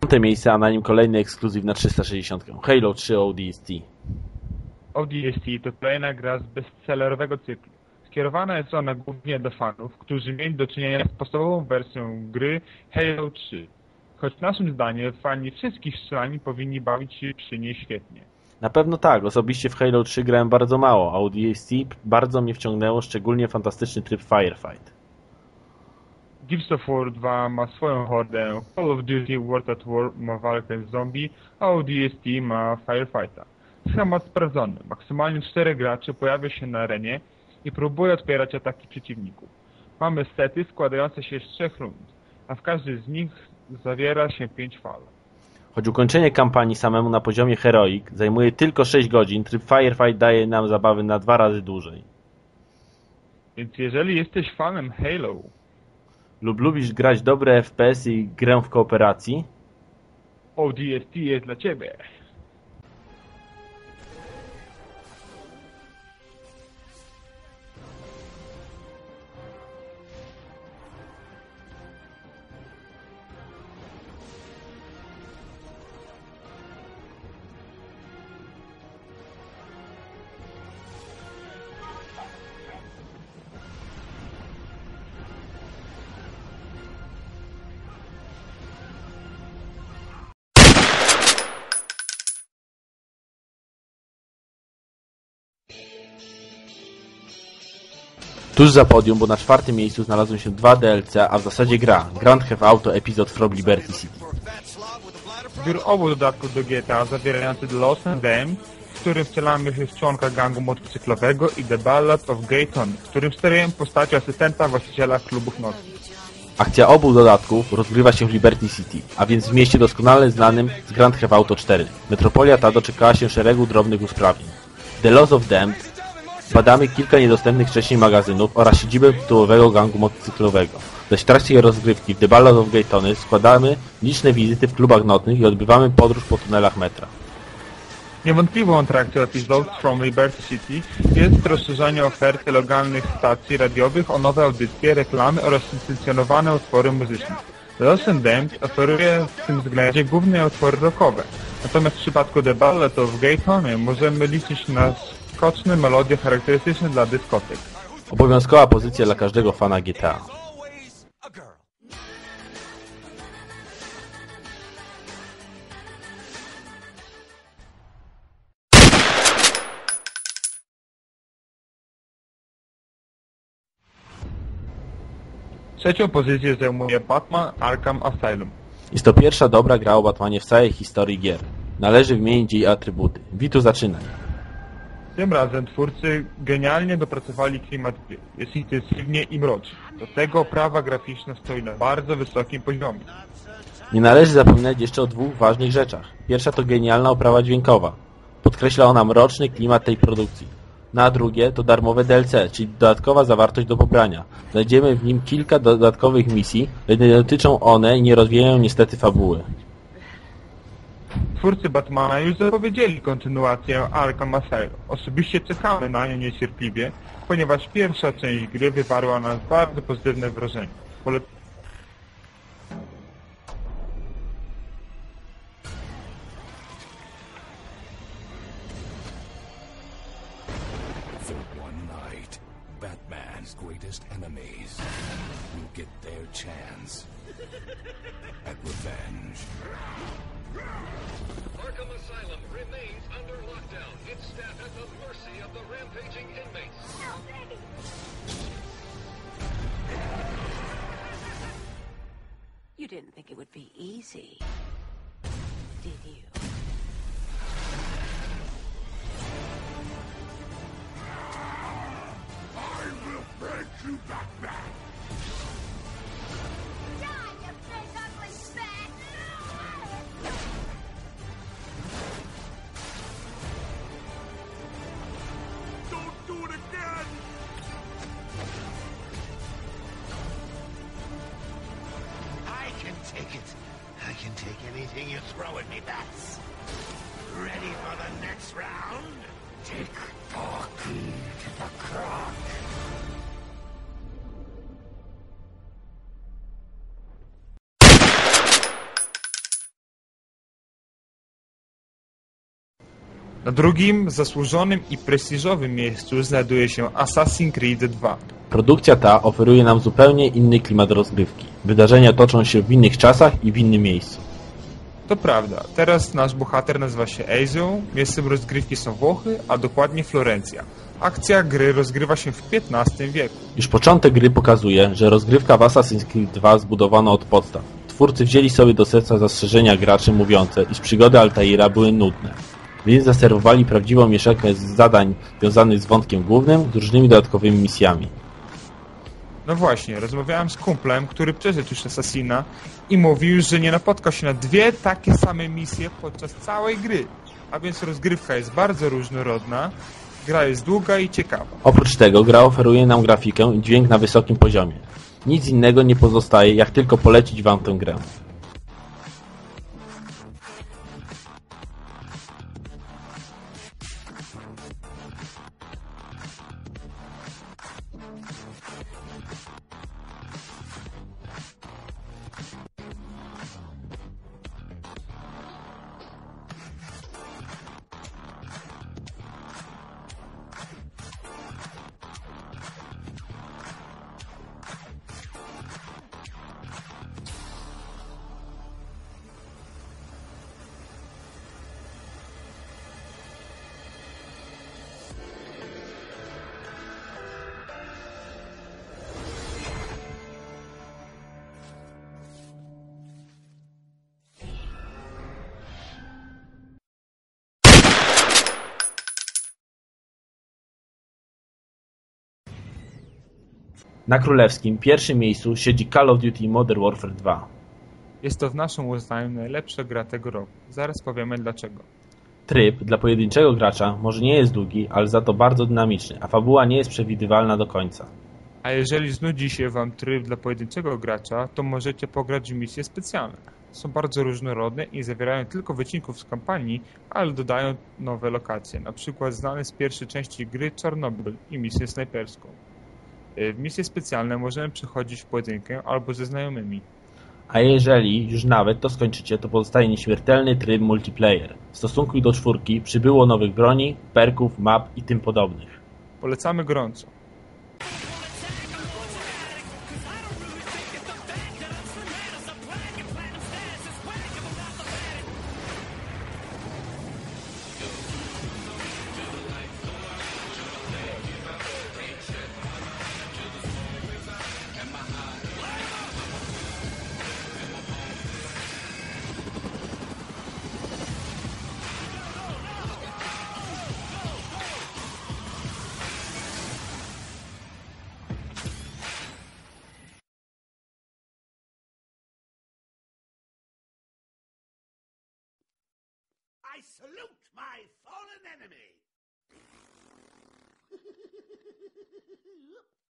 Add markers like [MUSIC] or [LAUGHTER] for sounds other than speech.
Piąte miejsce, a na nim kolejny ekskluzyw na 360. Halo 3 ODST. ODST to kolejna gra z bestsellerowego cyklu. Skierowana jest ona głównie do fanów, którzy mieli do czynienia z podstawową wersją gry Halo 3. Choć naszym zdaniem fani wszystkich strzelanin powinni bawić się przy niej świetnie. Na pewno tak, osobiście w Halo 3 grałem bardzo mało, a ODST bardzo mnie wciągnęło, szczególnie fantastyczny tryb Firefight. Gears of War 2 ma swoją hordę, Call of Duty World at War ma walkę z zombie, a ODST ma Firefighta. Schemat sprawdzony. Maksymalnie czterech graczy pojawia się na arenie i próbuje odpierać ataki przeciwników. Mamy sety składające się z trzech rund, a w każdej z nich zawiera się pięć fal. Choć ukończenie kampanii samemu na poziomie Heroic zajmuje tylko 6 godzin, tryb Firefight daje nam zabawy na dwa razy dłużej. Więc jeżeli jesteś fanem Halo, Lub lubisz grać dobre FPS i grę w kooperacji? ODST jest dla Ciebie. Tuż za podium, bo na czwartym miejscu znalazły się dwa DLC, a w zasadzie gra Grand Theft Auto Episode from Liberty City. Zbiór obu dodatków do GTA zawierający The Lost and Damned, w którym wcielamy się w członka gangu motocyklowego i The Ballad of Gay Tony, w którym sterujemy postacią asystenta właściciela klubów nocnych. Akcja obu dodatków rozgrywa się w Liberty City, a więc w mieście doskonale znanym z Grand Theft Auto 4. Metropolia ta doczekała się szeregu drobnych usprawnień. The Lost of Damned badamy kilka niedostępnych wcześniej magazynów oraz siedzibę tytułowego gangu motocyklowego. Zaś w trakcie rozgrywki The Ballad of Gay Tony składamy liczne wizyty w klubach nocnych i odbywamy podróż po tunelach metra. Niewątpliwą atrakcją Episodes from Liberty City jest rozszerzanie oferty lokalnych stacji radiowych o nowe audycje, reklamy oraz licencjonowane utwory muzyczne. Lost and Damned oferuje w tym względzie głównie utwory rockowe, natomiast w przypadku The Ballad of Gay Tony możemy liczyć na skoczne melodie charakterystyczne dla dyskotek. Obowiązkowa pozycja dla każdego fana GTA. Trzecią pozycję zajmuje Batman Arkham Asylum. Jest to pierwsza dobra gra o Batmanie w całej historii gier. Należy wymienić jej atrybuty. Witu zaczynaj. Tym razem twórcy genialnie dopracowali klimat gry. Jest intensywnie i mrocznie. Do tego oprawa graficzna stoi na bardzo wysokim poziomie. Nie należy zapominać jeszcze o dwóch ważnych rzeczach. Pierwsza to genialna oprawa dźwiękowa. Podkreśla ona mroczny klimat tej produkcji. Na drugie to darmowe DLC, czyli dodatkowa zawartość do pobrania. Znajdziemy w nim kilka dodatkowych misji, lecz nie dotyczą one i nie rozwijają niestety fabuły. Twórcy Batmana już zapowiedzieli kontynuację Arkham Asylum. Osobiście czekamy na nią niecierpliwie, ponieważ pierwsza część gry wywarła na nas bardzo pozytywne wrażenie. Pole one night, Batman's greatest enemies will get their chance at revenge. Arkham Asylum remains under lockdown. Its staff at the mercy of the rampaging inmates. You didn't think it would be easy, did you? Ready for the next round? Take key to the croc. Na drugim, zasłużonym i prestiżowym miejscu znajduje się Assassin's Creed 2. Produkcja ta oferuje nam zupełnie inny klimat rozgrywki. Wydarzenia toczą się w innych czasach i w innym miejscu. To prawda, teraz nasz bohater nazywa się Ezio, miejscem rozgrywki są Włochy, a dokładnie Florencja. Akcja gry rozgrywa się w XV wieku. Już początek gry pokazuje, że rozgrywka w Assassin's Creed 2 zbudowano od podstaw. Twórcy wzięli sobie do serca zastrzeżenia graczy mówiące, iż przygody Altaira były nudne. Więc zaserwowali prawdziwą mieszankę z zadań związanych z wątkiem głównym z różnymi dodatkowymi misjami. No właśnie, rozmawiałem z kumplem, który przeszedł już Assassina i mówił, że nie napotkał się na dwie takie same misje podczas całej gry. A więc rozgrywka jest bardzo różnorodna, gra jest długa i ciekawa. Oprócz tego gra oferuje nam grafikę i dźwięk na wysokim poziomie. Nic innego nie pozostaje, jak tylko polecić wam tę grę. Na królewskim pierwszym miejscu siedzi Call of Duty Modern Warfare 2. Jest to w naszym uznaniu najlepsza gra tego roku. Zaraz powiemy dlaczego. Tryb dla pojedynczego gracza może nie jest długi, ale za to bardzo dynamiczny, a fabuła nie jest przewidywalna do końca. A jeżeli znudzi się Wam tryb dla pojedynczego gracza, to możecie pograć w misje specjalne. Są bardzo różnorodne i zawierają tylko wycinków z kampanii, ale dodają nowe lokacje, na przykład znane z pierwszej części gry Czarnobyl i misję snajperską. Y, W misje specjalne możemy przechodzić w pojedynkę albo ze znajomymi. A jeżeli już nawet to skończycie, to pozostaje nieśmiertelny tryb multiplayer. W stosunku do czwórki przybyło nowych broni, perków, map i tym podobnych. Polecamy gorąco. I salute my fallen enemy! [LAUGHS]